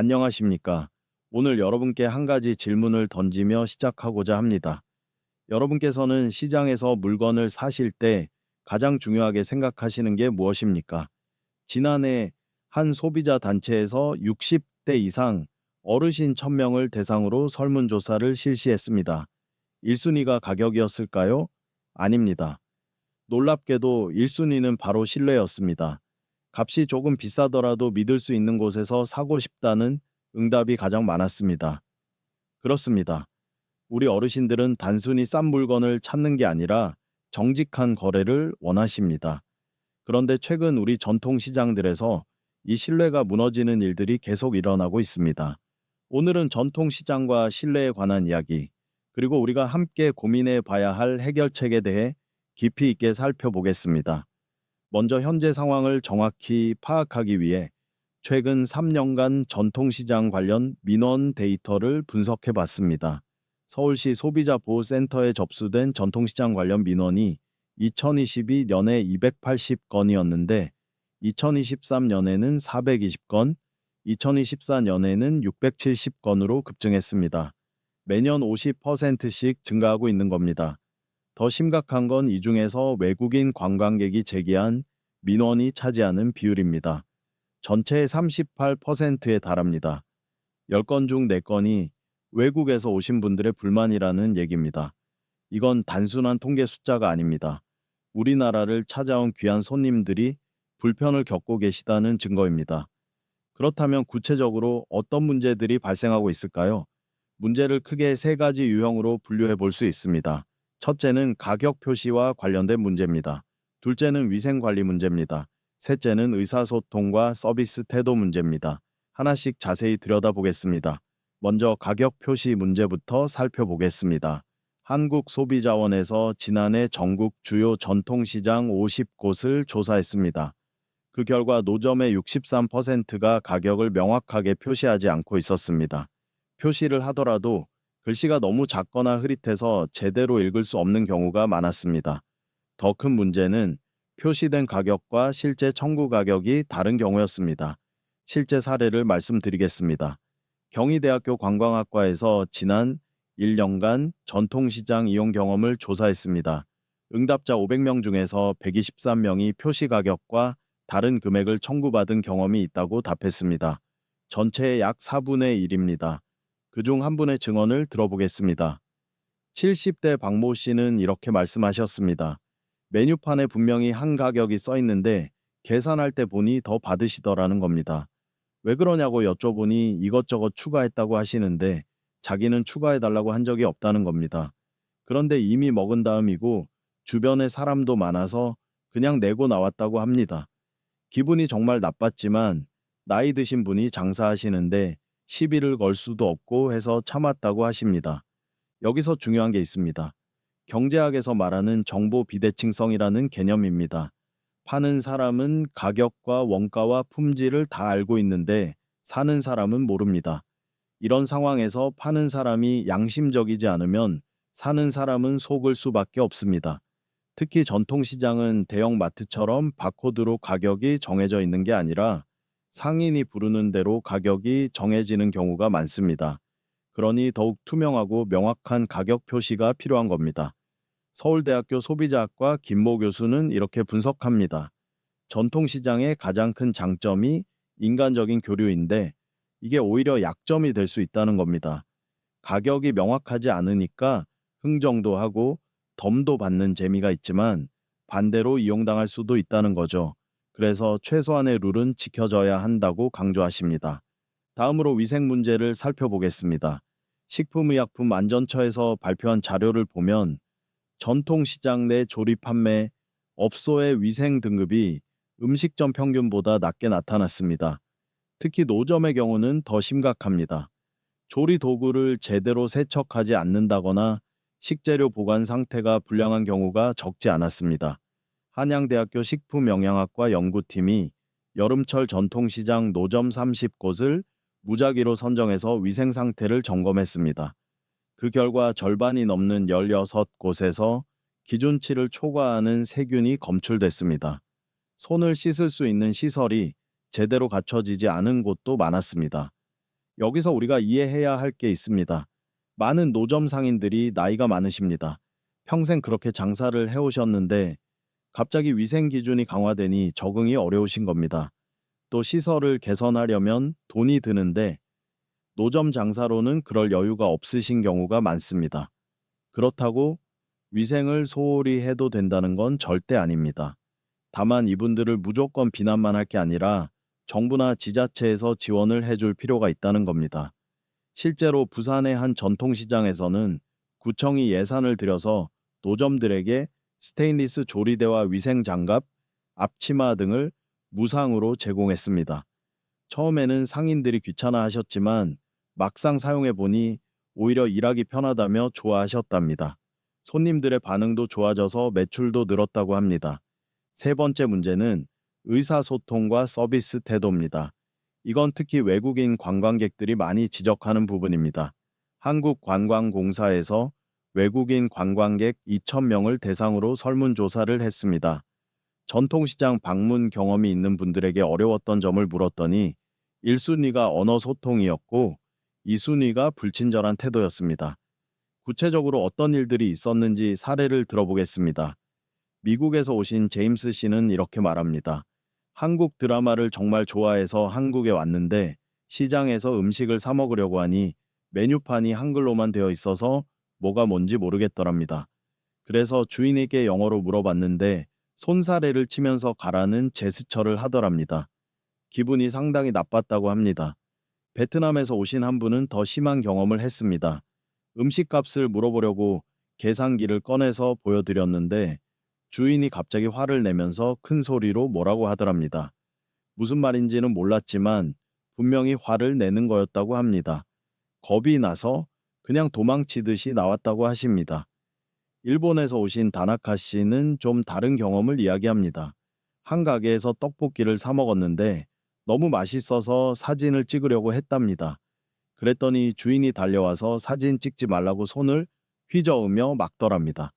안녕하십니까. 오늘 여러분께 한 가지 질문을 던지며 시작하고자 합니다. 여러분께서는 시장에서 물건을 사실 때 가장 중요하게 생각하시는 게 무엇입니까? 지난해 한 소비자 단체에서 60대 이상 어르신 1000명을 대상으로 설문조사를 실시했습니다. 1순위가 가격이었을까요? 아닙니다. 놀랍게도 1순위는 바로 신뢰였습니다. 값이 조금 비싸더라도 믿을 수 있는 곳에서 사고 싶다는 응답이 가장 많았습니다. 그렇습니다. 우리 어르신들은 단순히 싼 물건을 찾는 게 아니라 정직한 거래를 원하십니다. 그런데 최근 우리 전통 시장들에서 이 신뢰가 무너지는 일들이 계속 일어나고 있습니다. 오늘은 전통 시장과 신뢰에 관한 이야기, 그리고 우리가 함께 고민해 봐야 할 해결책에 대해 깊이 있게 살펴보겠습니다. 먼저 현재 상황을 정확히 파악하기 위해 최근 3년간 전통시장 관련 민원 데이터를 분석해 봤습니다. 서울시 소비자보호센터에 접수된 전통시장 관련 민원이 2022년에 280건이었는데 2023년에는 420건, 2024년에는 670건으로 급증했습니다. 매년 50%씩 증가하고 있는 겁니다. 더 심각한 건 이 중에서 외국인 관광객이 제기한 민원이 차지하는 비율입니다. 전체의 38%에 달합니다. 10건 중 4건이 외국에서 오신 분들의 불만이라는 얘기입니다. 이건 단순한 통계 숫자가 아닙니다. 우리나라를 찾아온 귀한 손님들이 불편을 겪고 계시다는 증거입니다. 그렇다면 구체적으로 어떤 문제들이 발생하고 있을까요? 문제를 크게 세 가지 유형으로 분류해 볼 수 있습니다. 첫째는 가격 표시와 관련된 문제입니다. 둘째는 위생관리 문제입니다. 셋째는 의사소통과 서비스 태도 문제입니다. 하나씩 자세히 들여다보겠습니다. 먼저 가격 표시 문제부터 살펴보겠습니다. 한국소비자원에서 지난해 전국 주요 전통시장 50곳을 조사했습니다. 그 결과 노점의 63%가 가격을 명확하게 표시하지 않고 있었습니다. 표시를 하더라도 글씨가 너무 작거나 흐릿해서 제대로 읽을 수 없는 경우가 많았습니다. 더 큰 문제는 표시된 가격과 실제 청구 가격이 다른 경우였습니다. 실제 사례를 말씀드리겠습니다. 경희대학교 관광학과에서 지난 1년간 전통시장 이용 경험을 조사했습니다. 응답자 500명 중에서 123명이 표시 가격과 다른 금액을 청구받은 경험이 있다고 답했습니다. 전체의 약 4분의 1입니다. 그중 한 분의 증언을 들어보겠습니다. 70대 박모 씨는 이렇게 말씀하셨습니다. 메뉴판에 분명히 한 가격이 써 있는데 계산할 때 보니 더 받으시더라는 겁니다. 왜 그러냐고 여쭤보니 이것저것 추가했다고 하시는데 자기는 추가해달라고 한 적이 없다는 겁니다. 그런데 이미 먹은 다음이고 주변에 사람도 많아서 그냥 내고 나왔다고 합니다. 기분이 정말 나빴지만 나이 드신 분이 장사하시는데 시비를 걸 수도 없고 해서 참았다고 하십니다. 여기서 중요한 게 있습니다. 경제학에서 말하는 정보 비대칭성이라는 개념입니다. 파는 사람은 가격과 원가와 품질을 다 알고 있는데 사는 사람은 모릅니다. 이런 상황에서 파는 사람이 양심적이지 않으면 사는 사람은 속을 수밖에 없습니다. 특히 전통시장은 대형 마트처럼 바코드로 가격이 정해져 있는 게 아니라 상인이 부르는 대로 가격이 정해지는 경우가 많습니다. 그러니 더욱 투명하고 명확한 가격 표시가 필요한 겁니다. 서울대학교 소비자학과 김모 교수는 이렇게 분석합니다. 전통시장의 가장 큰 장점이 인간적인 교류인데 이게 오히려 약점이 될 수 있다는 겁니다. 가격이 명확하지 않으니까 흥정도 하고 덤도 받는 재미가 있지만 반대로 이용당할 수도 있다는 거죠. 그래서 최소한의 룰은 지켜져야 한다고 강조하십니다. 다음으로 위생 문제를 살펴보겠습니다. 식품의약품안전처에서 발표한 자료를 보면 전통시장 내 조리 판매 업소의 위생 등급이 음식점 평균보다 낮게 나타났습니다. 특히 노점의 경우는 더 심각합니다. 조리 도구를 제대로 세척하지 않는다거나 식재료 보관 상태가 불량한 경우가 적지 않았습니다. 한양대학교 식품영양학과 연구팀이 여름철 전통시장 노점 30곳을 무작위로 선정해서 위생 상태를 점검했습니다. 그 결과 절반이 넘는 16곳에서 기준치를 초과하는 세균이 검출됐습니다. 손을 씻을 수 있는 시설이 제대로 갖춰지지 않은 곳도 많았습니다. 여기서 우리가 이해해야 할 게 있습니다. 많은 노점 상인들이 나이가 많으십니다. 평생 그렇게 장사를 해오셨는데 갑자기 위생 기준이 강화되니 적응이 어려우신 겁니다. 또 시설을 개선하려면 돈이 드는데 노점 장사로는 그럴 여유가 없으신 경우가 많습니다. 그렇다고 위생을 소홀히 해도 된다는 건 절대 아닙니다. 다만 이분들을 무조건 비난만 할 게 아니라 정부나 지자체에서 지원을 해줄 필요가 있다는 겁니다. 실제로 부산의 한 전통시장에서는 구청이 예산을 들여서 노점들에게 스테인리스 조리대와 위생 장갑, 앞치마 등을 무상으로 제공했습니다. 처음에는 상인들이 귀찮아 하셨지만 막상 사용해 보니 오히려 일하기 편하다며 좋아하셨답니다. 손님들의 반응도 좋아져서 매출도 늘었다고 합니다. 세 번째 문제는 의사소통과 서비스 태도입니다. 이건 특히 외국인 관광객들이 많이 지적하는 부분입니다. 한국관광공사에서 외국인 관광객 2,000명을 대상으로 설문조사를 했습니다. 전통시장 방문 경험이 있는 분들에게 어려웠던 점을 물었더니 1순위가 언어 소통이었고 2순위가 불친절한 태도였습니다. 구체적으로 어떤 일들이 있었는지 사례를 들어보겠습니다. 미국에서 오신 제임스 씨는 이렇게 말합니다. 한국 드라마를 정말 좋아해서 한국에 왔는데 시장에서 음식을 사 먹으려고 하니 메뉴판이 한글로만 되어 있어서 뭐가 뭔지 모르겠더랍니다. 그래서 주인에게 영어로 물어봤는데 손사래를 치면서 가라는 제스처를 하더랍니다. 기분이 상당히 나빴다고 합니다. 베트남에서 오신 한 분은 더 심한 경험을 했습니다. 음식값을 물어보려고 계산기를 꺼내서 보여드렸는데 주인이 갑자기 화를 내면서 큰 소리로 뭐라고 하더랍니다. 무슨 말인지는 몰랐지만 분명히 화를 내는 거였다고 합니다. 겁이 나서 그냥 도망치듯이 나왔다고 하십니다. 일본에서 오신 다나카 씨는 좀 다른 경험을 이야기합니다. 한 가게에서 떡볶이를 사 먹었는데 너무 맛있어서 사진을 찍으려고 했답니다. 그랬더니 주인이 달려와서 사진 찍지 말라고 손을 휘저으며 막더랍니다.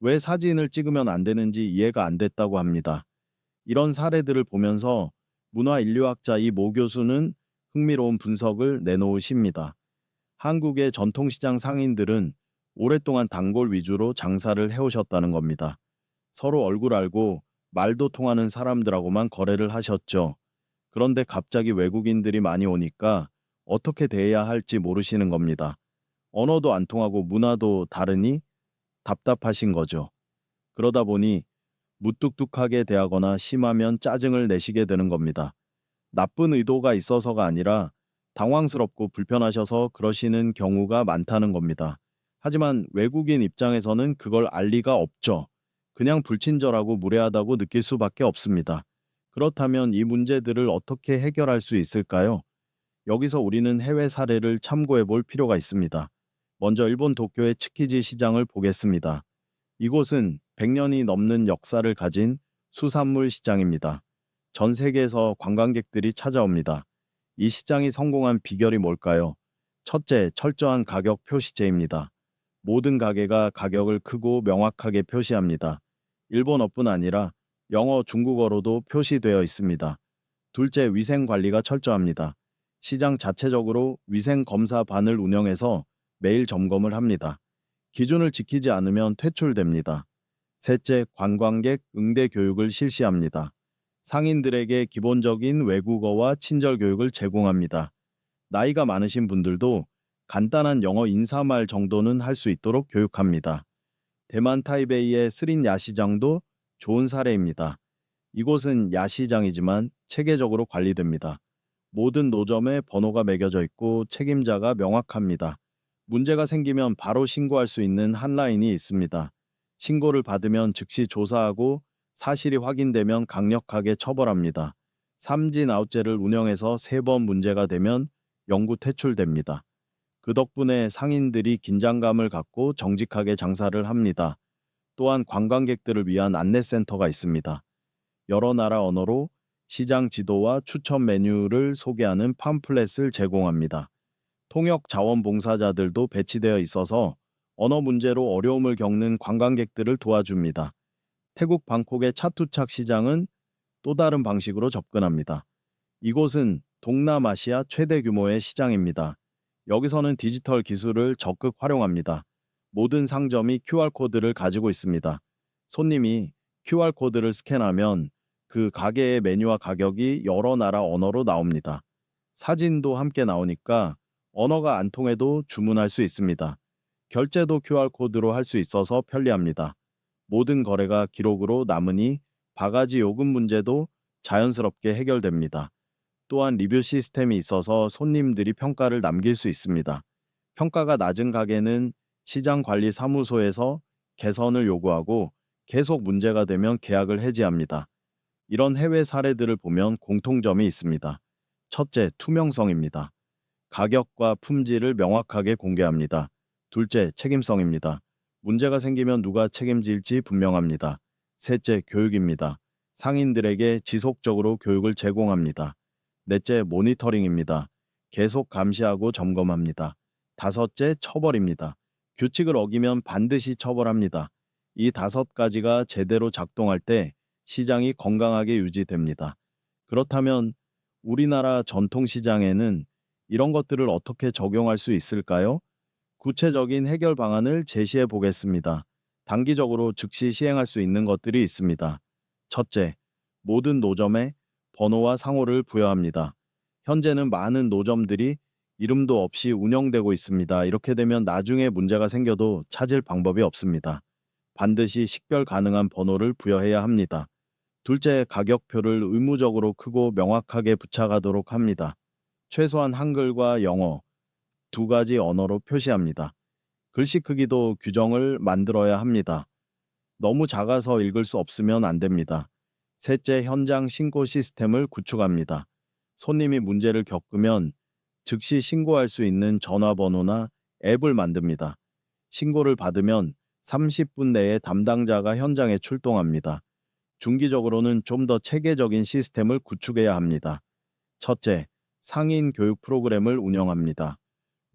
왜 사진을 찍으면 안 되는지 이해가 안 됐다고 합니다. 이런 사례들을 보면서 문화인류학자 이 모 교수는 흥미로운 분석을 내놓으십니다. 한국의 전통시장 상인들은 오랫동안 단골 위주로 장사를 해오셨다는 겁니다. 서로 얼굴 알고 말도 통하는 사람들하고만 거래를 하셨죠. 그런데 갑자기 외국인들이 많이 오니까 어떻게 대해야 할지 모르시는 겁니다. 언어도 안 통하고 문화도 다르니 답답하신 거죠. 그러다 보니 무뚝뚝하게 대하거나 심하면 짜증을 내시게 되는 겁니다. 나쁜 의도가 있어서가 아니라 당황스럽고 불편하셔서 그러시는 경우가 많다는 겁니다. 하지만 외국인 입장에서는 그걸 알 리가 없죠. 그냥 불친절하고 무례하다고 느낄 수밖에 없습니다. 그렇다면 이 문제들을 어떻게 해결할 수 있을까요? 여기서 우리는 해외 사례를 참고해 볼 필요가 있습니다. 먼저 일본 도쿄의 츠키지 시장을 보겠습니다. 이곳은 100년이 넘는 역사를 가진 수산물 시장입니다. 전 세계에서 관광객들이 찾아옵니다. 이 시장이 성공한 비결이 뭘까요? 첫째, 철저한 가격 표시제입니다. 모든 가게가 가격을 크고 명확하게 표시합니다. 일본어뿐 아니라 영어, 중국어로도 표시되어 있습니다. 둘째, 위생 관리가 철저합니다. 시장 자체적으로 위생 검사반을 운영해서 매일 점검을 합니다. 기준을 지키지 않으면 퇴출됩니다. 셋째, 관광객 응대 교육을 실시합니다. 상인들에게 기본적인 외국어와 친절 교육을 제공합니다. 나이가 많으신 분들도 간단한 영어 인사말 정도는 할 수 있도록 교육합니다. 대만 타이베이의 스린 야시장도 좋은 사례입니다. 이곳은 야시장이지만 체계적으로 관리됩니다. 모든 노점에 번호가 매겨져 있고 책임자가 명확합니다. 문제가 생기면 바로 신고할 수 있는 한라인이 있습니다. 신고를 받으면 즉시 조사하고 사실이 확인되면 강력하게 처벌합니다. 삼진 아웃제를 운영해서 세 번 문제가 되면 영구 퇴출됩니다. 그 덕분에 상인들이 긴장감을 갖고 정직하게 장사를 합니다. 또한 관광객들을 위한 안내센터가 있습니다. 여러 나라 언어로 시장 지도와 추천 메뉴를 소개하는 팜플렛을 제공합니다. 통역 자원봉사자들도 배치되어 있어서 언어 문제로 어려움을 겪는 관광객들을 도와줍니다. 태국 방콕의 차투착 시장은 또 다른 방식으로 접근합니다. 이곳은 동남아시아 최대 규모의 시장입니다. 여기서는 디지털 기술을 적극 활용합니다. 모든 상점이 QR코드를 가지고 있습니다. 손님이 QR코드를 스캔하면 그 가게의 메뉴와 가격이 여러 나라 언어로 나옵니다. 사진도 함께 나오니까 언어가 안 통해도 주문할 수 있습니다. 결제도 QR코드로 할 수 있어서 편리합니다. 모든 거래가 기록으로 남으니 바가지 요금 문제도 자연스럽게 해결됩니다. 또한 리뷰 시스템이 있어서 손님들이 평가를 남길 수 있습니다. 평가가 낮은 가게는 시장 관리 사무소에서 개선을 요구하고 계속 문제가 되면 계약을 해지합니다. 이런 해외 사례들을 보면 공통점이 있습니다. 첫째, 투명성입니다. 가격과 품질을 명확하게 공개합니다. 둘째, 책임성입니다. 문제가 생기면 누가 책임질지 분명합니다. 셋째, 교육입니다. 상인들에게 지속적으로 교육을 제공합니다. 넷째, 모니터링입니다. 계속 감시하고 점검합니다. 다섯째, 처벌입니다. 규칙을 어기면 반드시 처벌합니다. 이 다섯 가지가 제대로 작동할 때 시장이 건강하게 유지됩니다. 그렇다면 우리나라 전통시장에는 이런 것들을 어떻게 적용할 수 있을까요? 구체적인 해결 방안을 제시해 보겠습니다. 단기적으로 즉시 시행할 수 있는 것들이 있습니다. 첫째, 모든 노점에 번호와 상호를 부여합니다. 현재는 많은 노점들이 이름도 없이 운영되고 있습니다. 이렇게 되면 나중에 문제가 생겨도 찾을 방법이 없습니다. 반드시 식별 가능한 번호를 부여해야 합니다. 둘째, 가격표를 의무적으로 크고 명확하게 부착하도록 합니다. 최소한 한글과 영어 두 가지 언어로 표시합니다. 글씨 크기도 규정을 만들어야 합니다. 너무 작아서 읽을 수 없으면 안 됩니다. 셋째, 현장 신고 시스템을 구축합니다. 손님이 문제를 겪으면 즉시 신고할 수 있는 전화번호나 앱을 만듭니다. 신고를 받으면 30분 내에 담당자가 현장에 출동합니다. 중기적으로는 좀 더 체계적인 시스템을 구축해야 합니다. 첫째, 상인 교육 프로그램을 운영합니다.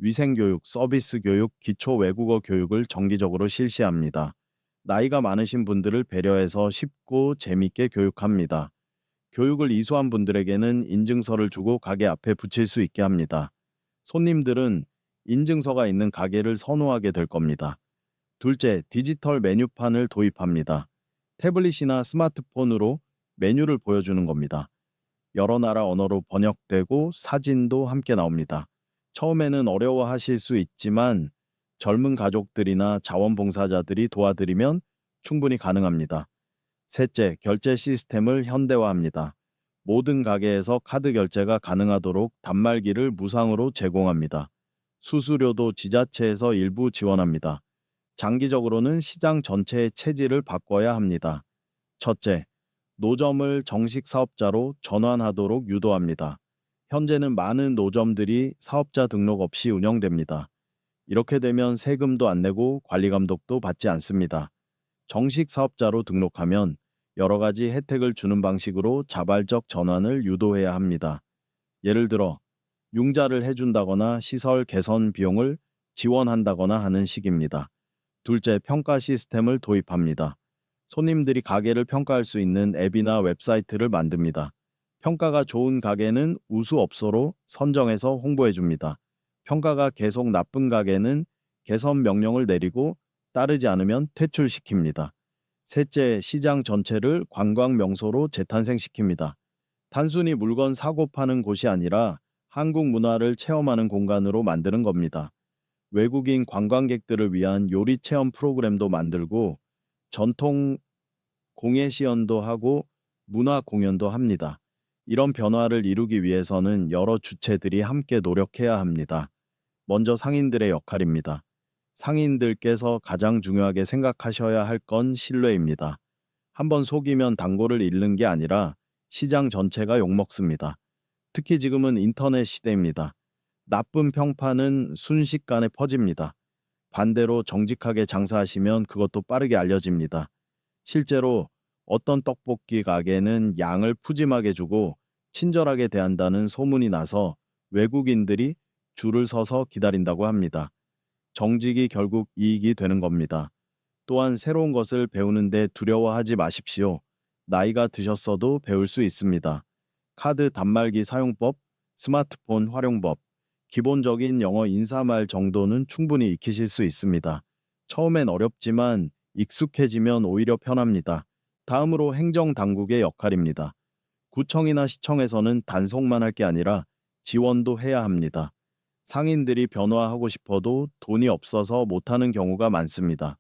위생교육, 서비스 교육, 기초 외국어 교육을 정기적으로 실시합니다. 나이가 많으신 분들을 배려해서 쉽고 재밌게 교육합니다. 교육을 이수한 분들에게는 인증서를 주고 가게 앞에 붙일 수 있게 합니다. 손님들은 인증서가 있는 가게를 선호하게 될 겁니다. 둘째, 디지털 메뉴판을 도입합니다. 태블릿이나 스마트폰으로 메뉴를 보여주는 겁니다. 여러 나라 언어로 번역되고 사진도 함께 나옵니다. 처음에는 어려워하실 수 있지만 젊은 가족들이나 자원봉사자들이 도와드리면 충분히 가능합니다. 셋째, 결제 시스템을 현대화합니다. 모든 가게에서 카드 결제가 가능하도록 단말기를 무상으로 제공합니다. 수수료도 지자체에서 일부 지원합니다. 장기적으로는 시장 전체의 체질을 바꿔야 합니다. 첫째, 노점을 정식 사업자로 전환하도록 유도합니다. 현재는 많은 노점들이 사업자 등록 없이 운영됩니다. 이렇게 되면 세금도 안 내고 관리 감독도 받지 않습니다. 정식 사업자로 등록하면 여러 가지 혜택을 주는 방식으로 자발적 전환을 유도해야 합니다. 예를 들어 융자를 해준다거나 시설 개선 비용을 지원한다거나 하는 식입니다. 둘째, 평가 시스템을 도입합니다. 손님들이 가게를 평가할 수 있는 앱이나 웹사이트를 만듭니다. 평가가 좋은 가게는 우수업소로 선정해서 홍보해 줍니다. 평가가 계속 나쁜 가게는 개선 명령을 내리고 따르지 않으면 퇴출시킵니다. 셋째, 시장 전체를 관광 명소로 재탄생시킵니다. 단순히 물건 사고 파는 곳이 아니라 한국 문화를 체험하는 공간으로 만드는 겁니다. 외국인 관광객들을 위한 요리 체험 프로그램도 만들고 전통 공예 시연도 하고 문화 공연도 합니다. 이런 변화를 이루기 위해서는 여러 주체들이 함께 노력해야 합니다. 먼저 상인들의 역할입니다. 상인들께서 가장 중요하게 생각하셔야 할 건 신뢰입니다. 한번 속이면 단골을 잃는 게 아니라 시장 전체가 욕먹습니다. 특히 지금은 인터넷 시대입니다. 나쁜 평판은 순식간에 퍼집니다. 반대로 정직하게 장사하시면 그것도 빠르게 알려집니다. 실제로 어떤 떡볶이 가게는 양을 푸짐하게 주고 친절하게 대한다는 소문이 나서 외국인들이 줄을 서서 기다린다고 합니다. 정직이 결국 이익이 되는 겁니다. 또한 새로운 것을 배우는데 두려워하지 마십시오. 나이가 드셨어도 배울 수 있습니다. 카드 단말기 사용법, 스마트폰 활용법, 기본적인 영어 인사말 정도는 충분히 익히실 수 있습니다. 처음엔 어렵지만 익숙해지면 오히려 편합니다. 다음으로 행정당국의 역할입니다. 구청이나 시청에서는 단속만 할 게 아니라 지원도 해야 합니다. 상인들이 변화하고 싶어도 돈이 없어서 못하는 경우가 많습니다.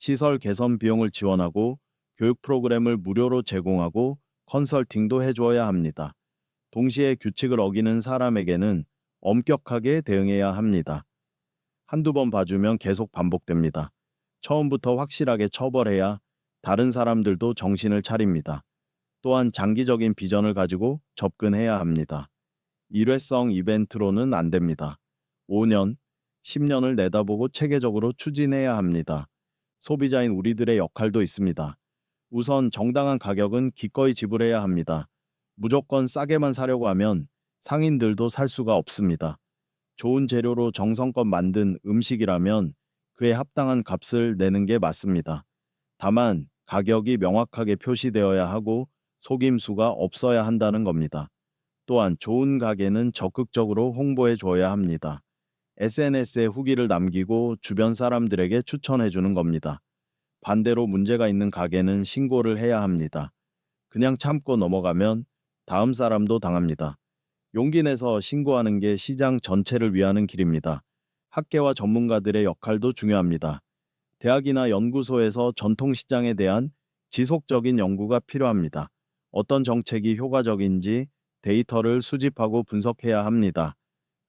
시설 개선 비용을 지원하고 교육 프로그램을 무료로 제공하고 컨설팅도 해주어야 합니다. 동시에 규칙을 어기는 사람에게는 엄격하게 대응해야 합니다. 한두 번 봐주면 계속 반복됩니다. 처음부터 확실하게 처벌해야 다른 사람들도 정신을 차립니다. 또한 장기적인 비전을 가지고 접근해야 합니다. 일회성 이벤트로는 안 됩니다. 5년, 10년을 내다보고 체계적으로 추진해야 합니다. 소비자인 우리들의 역할도 있습니다. 우선 정당한 가격은 기꺼이 지불해야 합니다. 무조건 싸게만 사려고 하면 상인들도 살 수가 없습니다. 좋은 재료로 정성껏 만든 음식이라면 그에 합당한 값을 내는 게 맞습니다. 다만 가격이 명확하게 표시되어야 하고 속임수가 없어야 한다는 겁니다. 또한 좋은 가게는 적극적으로 홍보해 줘야 합니다. SNS에 후기를 남기고 주변 사람들에게 추천해 주는 겁니다. 반대로 문제가 있는 가게는 신고를 해야 합니다. 그냥 참고 넘어가면 다음 사람도 당합니다. 용기 내서 신고하는 게 시장 전체를 위하는 길입니다. 학계와 전문가들의 역할도 중요합니다. 대학이나 연구소에서 전통시장에 대한 지속적인 연구가 필요합니다. 어떤 정책이 효과적인지 데이터를 수집하고 분석해야 합니다.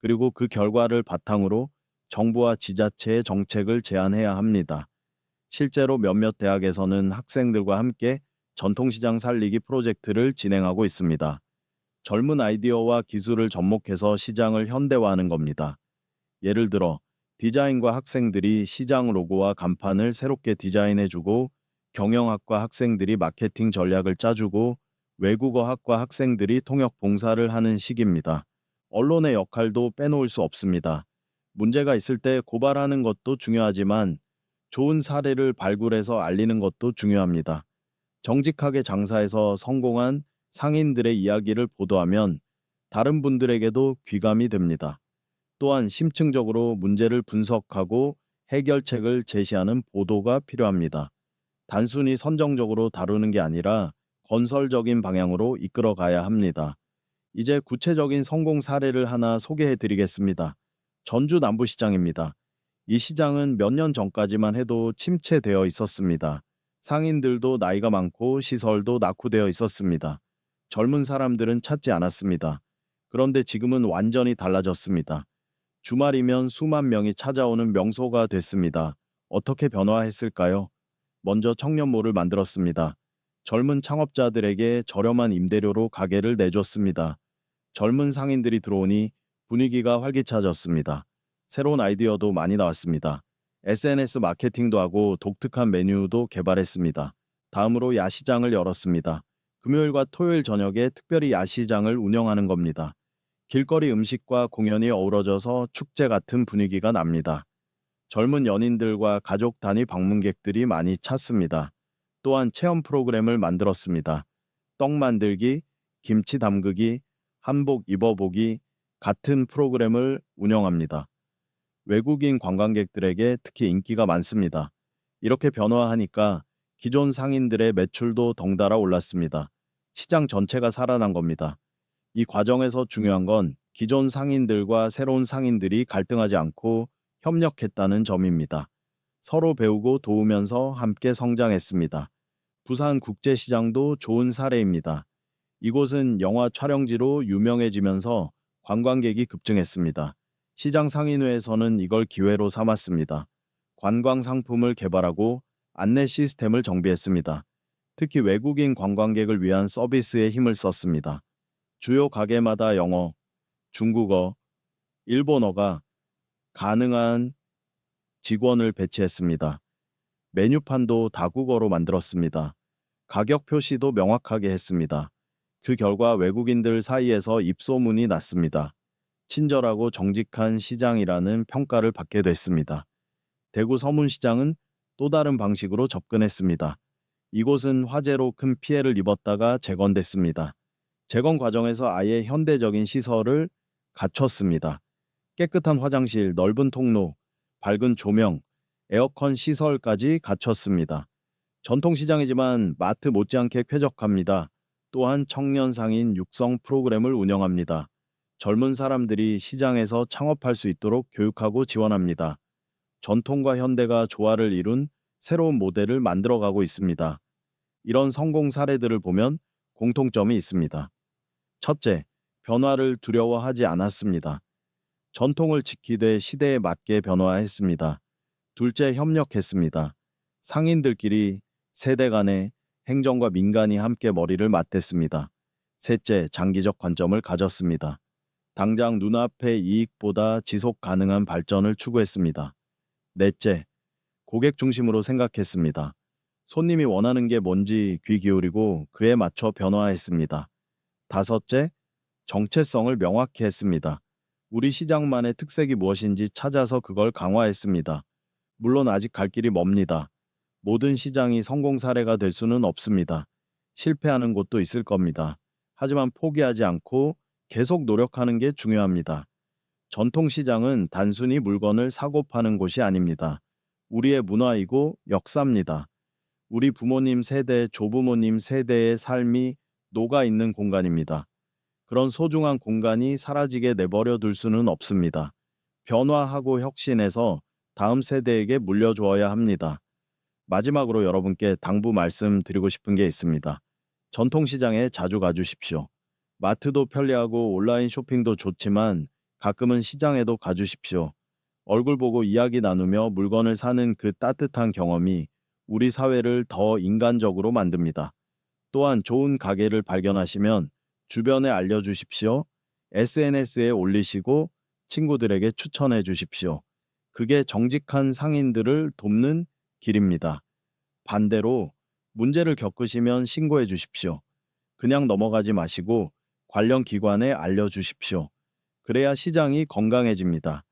그리고 그 결과를 바탕으로 정부와 지자체의 정책을 제안해야 합니다. 실제로 몇몇 대학에서는 학생들과 함께 전통시장 살리기 프로젝트를 진행하고 있습니다. 젊은 아이디어와 기술을 접목해서 시장을 현대화하는 겁니다. 예를 들어 디자인과 학생들이 시장 로고와 간판을 새롭게 디자인해주고 경영학과 학생들이 마케팅 전략을 짜주고 외국어학과 학생들이 통역 봉사를 하는 시기입니다. 언론의 역할도 빼놓을 수 없습니다. 문제가 있을 때 고발하는 것도 중요하지만 좋은 사례를 발굴해서 알리는 것도 중요합니다. 정직하게 장사해서 성공한 상인들의 이야기를 보도하면 다른 분들에게도 귀감이 됩니다. 또한 심층적으로 문제를 분석하고 해결책을 제시하는 보도가 필요합니다. 단순히 선정적으로 다루는 게 아니라 건설적인 방향으로 이끌어 가야 합니다. 이제 구체적인 성공 사례를 하나 소개해 드리겠습니다. 전주 남부시장입니다. 이 시장은 몇 년 전까지만 해도 침체되어 있었습니다. 상인들도 나이가 많고 시설도 낙후되어 있었습니다. 젊은 사람들은 찾지 않았습니다. 그런데 지금은 완전히 달라졌습니다. 주말이면 수만 명이 찾아오는 명소가 됐습니다. 어떻게 변화했을까요? 먼저 청년몰을 만들었습니다. 젊은 창업자들에게 저렴한 임대료로 가게를 내줬습니다. 젊은 상인들이 들어오니 분위기가 활기차졌습니다. 새로운 아이디어도 많이 나왔습니다. SNS 마케팅도 하고 독특한 메뉴도 개발했습니다. 다음으로 야시장을 열었습니다. 금요일과 토요일 저녁에 특별히 야시장을 운영하는 겁니다. 길거리 음식과 공연이 어우러져서 축제 같은 분위기가 납니다. 젊은 연인들과 가족 단위 방문객들이 많이 찾습니다. 또한 체험 프로그램을 만들었습니다. 떡 만들기, 김치 담그기, 한복 입어보기 같은 프로그램을 운영합니다. 외국인 관광객들에게 특히 인기가 많습니다. 이렇게 변화하니까 기존 상인들의 매출도 덩달아 올랐습니다. 시장 전체가 살아난 겁니다. 이 과정에서 중요한 건 기존 상인들과 새로운 상인들이 갈등하지 않고 협력했다는 점입니다. 서로 배우고 도우면서 함께 성장했습니다. 부산 국제시장도 좋은 사례입니다. 이곳은 영화 촬영지로 유명해지면서 관광객이 급증했습니다. 시장 상인회에서는 이걸 기회로 삼았습니다. 관광 상품을 개발하고 안내 시스템을 정비했습니다. 특히 외국인 관광객을 위한 서비스에 힘을 썼습니다. 주요 가게마다 영어, 중국어, 일본어가 가능한 직원을 배치했습니다. 메뉴판도 다국어로 만들었습니다. 가격 표시도 명확하게 했습니다. 그 결과 외국인들 사이에서 입소문이 났습니다. 친절하고 정직한 시장이라는 평가를 받게 됐습니다. 대구 서문시장은 또 다른 방식으로 접근했습니다. 이곳은 화재로 큰 피해를 입었다가 재건됐습니다. 재건 과정에서 아예 현대적인 시설을 갖췄습니다. 깨끗한 화장실, 넓은 통로, 밝은 조명, 에어컨 시설까지 갖췄습니다. 전통시장이지만 마트 못지않게 쾌적합니다. 또한 청년 상인 육성 프로그램을 운영합니다. 젊은 사람들이 시장에서 창업할 수 있도록 교육하고 지원합니다. 전통과 현대가 조화를 이룬 새로운 모델을 만들어가고 있습니다. 이런 성공 사례들을 보면 공통점이 있습니다. 첫째, 변화를 두려워하지 않았습니다. 전통을 지키되 시대에 맞게 변화했습니다. 둘째, 협력했습니다. 상인들끼리 세대 간의 행정과 민간이 함께 머리를 맞댔습니다. 셋째, 장기적 관점을 가졌습니다. 당장 눈앞의 이익보다 지속 가능한 발전을 추구했습니다. 넷째, 고객 중심으로 생각했습니다. 손님이 원하는 게 뭔지 귀 기울이고 그에 맞춰 변화했습니다. 다섯째, 정체성을 명확히 했습니다. 우리 시장만의 특색이 무엇인지 찾아서 그걸 강화했습니다. 물론 아직 갈 길이 멉니다. 모든 시장이 성공 사례가 될 수는 없습니다. 실패하는 곳도 있을 겁니다. 하지만 포기하지 않고 계속 노력하는 게 중요합니다. 전통시장은 단순히 물건을 사고 파는 곳이 아닙니다. 우리의 문화이고 역사입니다. 우리 부모님 세대, 조부모님 세대의 삶이 녹아 있는 공간입니다. 그런 소중한 공간이 사라지게 내버려 둘 수는 없습니다. 변화하고 혁신해서 다음 세대에게 물려주어야 합니다. 마지막으로 여러분께 당부 말씀드리고 싶은 게 있습니다. 전통시장에 자주 가주십시오. 마트도 편리하고 온라인 쇼핑도 좋지만 가끔은 시장에도 가주십시오. 얼굴 보고 이야기 나누며 물건을 사는 그 따뜻한 경험이 우리 사회를 더 인간적으로 만듭니다. 또한 좋은 가게를 발견하시면 주변에 알려주십시오. SNS에 올리시고 친구들에게 추천해 주십시오. 그게 정직한 상인들을 돕는 길입니다. 반대로 문제를 겪으시면 신고해 주십시오. 그냥 넘어가지 마시고 관련 기관에 알려주십시오. 그래야 시장이 건강해집니다.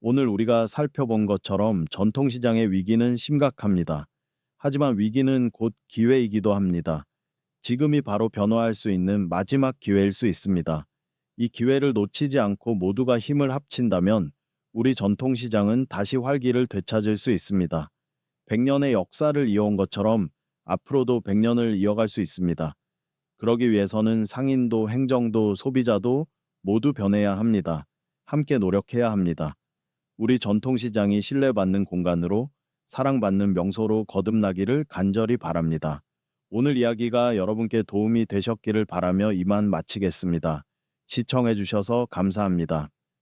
오늘 우리가 살펴본 것처럼 전통시장의 위기는 심각합니다. 하지만 위기는 곧 기회이기도 합니다. 지금이 바로 변화할 수 있는 마지막 기회일 수 있습니다. 이 기회를 놓치지 않고 모두가 힘을 합친다면 우리 전통시장은 다시 활기를 되찾을 수 있습니다. 100년의 역사를 이어온 것처럼 앞으로도 100년을 이어갈 수 있습니다. 그러기 위해서는 상인도 행정도 소비자도 모두 변해야 합니다. 함께 노력해야 합니다. 우리 전통시장이 신뢰받는 공간으로 사랑받는 명소로 거듭나기를 간절히 바랍니다. 오늘 이야기가 여러분께 도움이 되셨기를 바라며 이만 마치겠습니다. 시청해 주셔서 감사합니다.